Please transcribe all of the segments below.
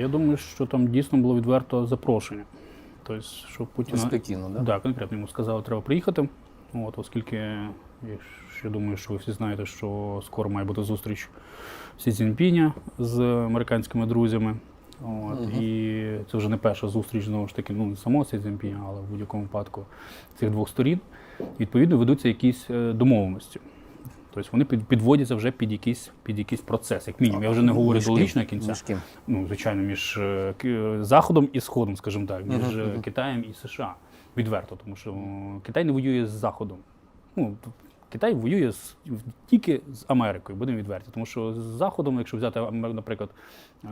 Я думаю, що там дійсно було відверто запрошення. Тобто, що Путіна Перспективно, да? да, конкретно йому сказали, треба приїхати. От, оскільки я ще думаю, що ви всі знаєте, що скоро має бути зустріч Сі Цзіньпіня з американськими друзями. От, І це вже не перша зустріч, знову ж таки, ну не самого Сі Цзіньпіня, але в будь-якому випадку цих двох сторін. Відповідно, ведуться якісь е, домовленості. Тобто вони підводяться вже під якийсь, під якийсь процес, як мінімум. Я вже не говорю до логічного кінця Між ким? ну, звичайно, між е, Заходом і Сходом, скажімо так, між е, Китаєм і США. Відверто, тому що е, Китай не воює з Заходом. Ну, Китай воює з, тільки з Америкою, будемо відверті. Тому що з Заходом, якщо взяти, наприклад, е,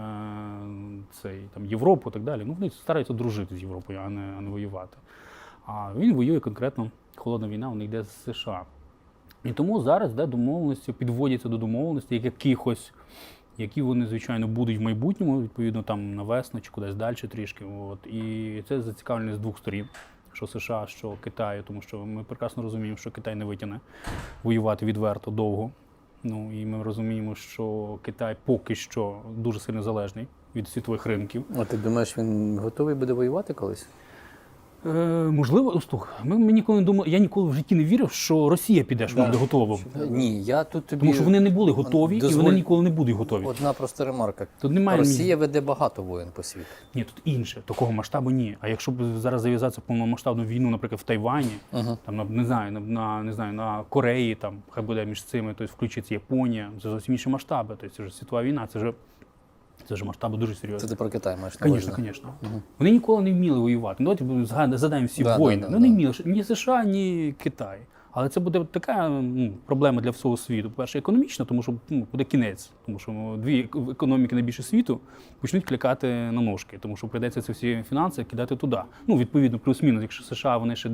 цей, там, Європу і так далі, ну, вони стараються дружити з Європою, а не, а не воювати. А він воює конкретно, холодна війна, вона йде з США. І тому зараз да, домовленості підводяться до домовленостей якихось, які вони, звичайно, будуть в майбутньому, відповідно, там на весну чи кудись далі трішки. От. І це зацікавлення з двох сторін. Що США, що Китаю, тому що ми прекрасно розуміємо, що Китай не витягне воювати відверто довго. Ну і ми розуміємо, що Китай поки що дуже сильно залежний від світових ринків. А ти думаєш, він готовий буде воювати колись? Е, можливо, ну, слухай, ми, ми ніколи не думали, я ніколи в житті не вірив, що Росія піде, що Да. буде готова. Ні, я тут тобі. Тому що вони не були готові і Дозволь- вони ніколи не будуть готові. Одна проста ремарка. Тут немає Росія веде багато воєн по світу. Ні, тут інше, такого масштабу ні. А якщо б зараз зав'язатися повномасштабну війну, наприклад, в Тайвані, там на не знаю, на, на не знаю, на Кореї, там хай буде між цими, тобто включиться Японія, це зовсім інші масштаби. Тобто це вже світова війна, це вже це вже масштаби дуже Це ти про Китай маєш на увазі? Звісно, звісно. Вони ніколи не вміли воювати. Ну, давайте згадаємо всі Да, воїни. да, да, ну, не вміли ні США, ні Китай. Але це буде така ну, проблема для всього світу. По-перше, економічна, тому що ну, буде кінець, тому що дві економіки найбільше світу почнуть клікати на ножки, тому що прийдеться ці всі фінанси кидати туди. Ну, відповідно, плюс-мінус, якщо США вони ще,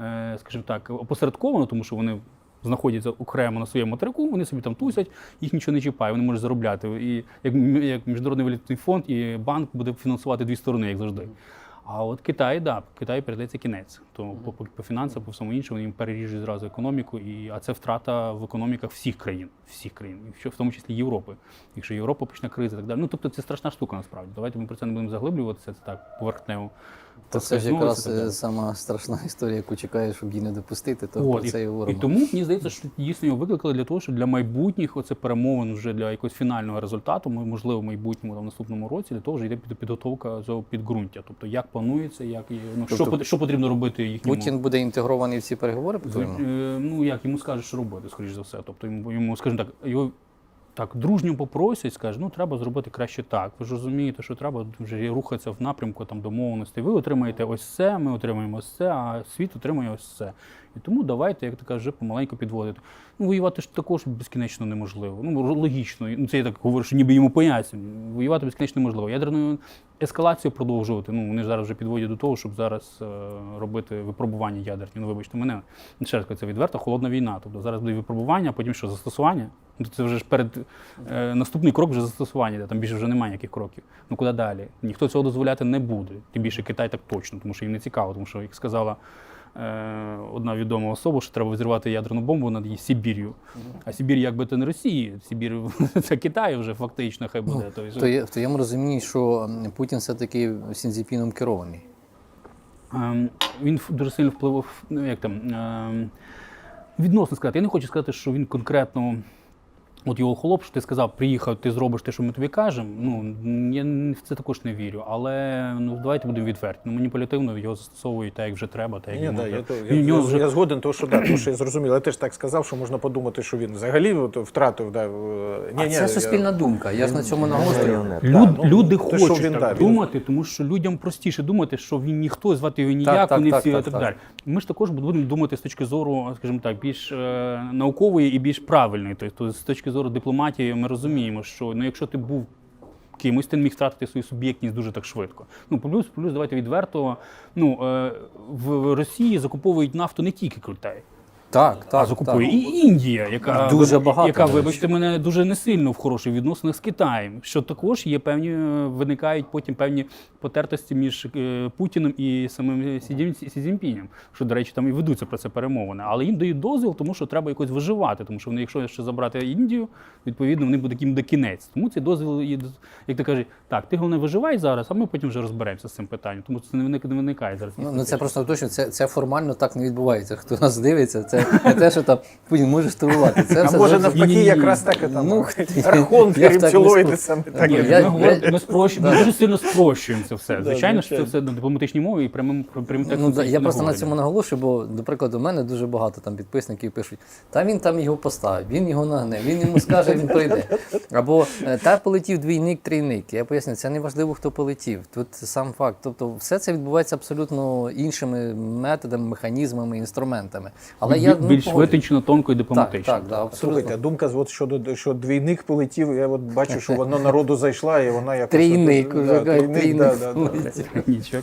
е, скажімо так, опосередковано, тому що вони знаходяться окремо на своєму материку, вони собі там тусять, їх нічого не чіпає, вони можуть заробляти. І як, як міжнародний валютний фонд і банк буде фінансувати дві сторони, як завжди. А от Китай, да, Китай передається кінець. То по, по, по фінансам, по всьому іншому, їм переріжуть зразу економіку, і, а це втрата в економіках всіх країн, всіх країн, що в тому числі Європи. Якщо Європа почне криза так далі. Ну тобто це страшна штука насправді. Давайте ми про це не будемо заглиблюватися, це так поверхнево. То це ж якраз е, сама страшна історія, яку чекаєш, щоб її не допустити, то От, про це і і, і тому мені здається, що дійсно його викликали для того, щоб для майбутніх оце перемовин вже для якогось фінального результату, ми- можливо, в майбутньому там, в наступному році, для того вже йде під- підготовка цього підґрунтя. Тобто як планується, як ну, що, Тобто що потрібно робити їхньому. Путін буде інтегрований в ці переговори, Е, по-твоєму? Ну як йому скажуть, що робити, скоріш за все. Тобто йому, йому скажімо так, його так дружньо попросять, скажуть, ну треба зробити краще так. Ви ж розумієте, що треба вже рухатися в напрямку там домовленостей. Ви отримаєте ось це, ми отримаємо ось це, а світ отримує ось це. І тому давайте, як ти кажеш, вже помаленьку підводити. Ну, воювати ж також безкінечно неможливо. Ну, логічно. Ну, це я так говорю, що ніби йому пояснюю. Воювати безкінечно неможливо. Ядерну ескалацію продовжувати. Ну, вони ж зараз вже підводять до того, щоб зараз е, робити випробування ядерні. Ну, вибачте мене. Ще раз це відверта холодна війна. Тобто зараз буде випробування, а потім що застосування. Ну, це вже ж перед е, наступний крок вже застосування, де там більше вже немає ніяких кроків. Ну куди далі? Ніхто цього дозволяти не буде. Тим більше Китай так точно, тому що їм не цікаво, тому що, як сказала одна відома особа, що треба взірвати ядерну бомбу над її Сибір'ю. А Сибір якби то не Росії, Сибір це Китай вже фактично хай буде. Ну, То є- в твоєму розумінні, що Путін все-таки Сінзіпіном керований. Ем, він дуже сильно впливав, ну як там, ем, відносно сказати. Я не хочу сказати, що він конкретно. От його холоп, що ти сказав, приїхав, ти зробиш те, що ми тобі кажемо. Ну я в це також не вірю. Але ну давайте будемо відверті. Ну маніпулятивно його застосовують так, як вже треба, так як Ні, да, я, Він- я, нього я, вже я згоден, то, що, да, то, що я зрозумів. Я теж так сказав, що можна подумати, що він взагалі от, втратив. Да, ні, А ні, це я- суспільна думка. Я ж на цьому наголошую. Люд, ну, люди те, що хочуть він, так да, він- думати, тому що людям простіше думати, що він ніхто, звати його ніяк, Так, так, вони так, всі так, і так так. далі. Ми ж також будемо думати з точки зору, скажімо так, більш е, наукової і більш правильної. Тобто, з точки зору дипломатії, ми розуміємо, що ну, якщо ти був кимось, ти міг втратити свою суб'єктність дуже так швидко. Ну, плюс, плюс, давайте відверто. Ну, е, в Росії закуповують нафту не тільки Китай. Так, так. закупує так. і Індія, яка Дуже багато, яка, вибачте мене, дуже не сильно в хороших відносинах з Китаєм. Що також є певні е, виникають потім певні потертості між е, Путіним і самим Сі Дзін- що, до речі, там і ведуться про це перемовини. Але їм дають дозвіл, тому що треба якось виживати, тому що вони, якщо ще забрати Індію, відповідно вони будуть їм до кінець. Тому цей дозвіл, як ти кажеш, так, ти головне виживай зараз, а ми потім вже розберемося з цим питанням. Тому це не виникає зараз. Ну, ну це просто точно, це, це формально так не відбувається. Хто нас дивиться, це не те, що там Путін може штурмувати. Це А може зовсім- навпаки, Ні-ні-ні. якраз так і там Ну, архон я б так не рептилоїди саме так. Ні, і я- ми, ми, спрощуємо, ми дуже сильно спрощуємо це все. Звичайно, що це все на дипломатичній мові і прямим прямим текстом. Ну, да, це я не просто на цьому наголошую, бо, до прикладу, у мене дуже багато там підписників пишуть, та він там його поставить, він його нагне, він йому скаже, він прийде. Або е, та полетів двійник, трійник. Я поясню, це не важливо, хто полетів. Тут сам факт. Тобто, все це відбувається абсолютно іншими методами, механізмами, інструментами. Але я ну, більш погоджуюсь. витончено, тонко і так, так, так, да, абсолютно. Слухайте, думка от щодо що двійник полетів, я от бачу, що воно народу зайшла, і вона якось Трійник, да, трійник, трійник да, да, да. Нічого.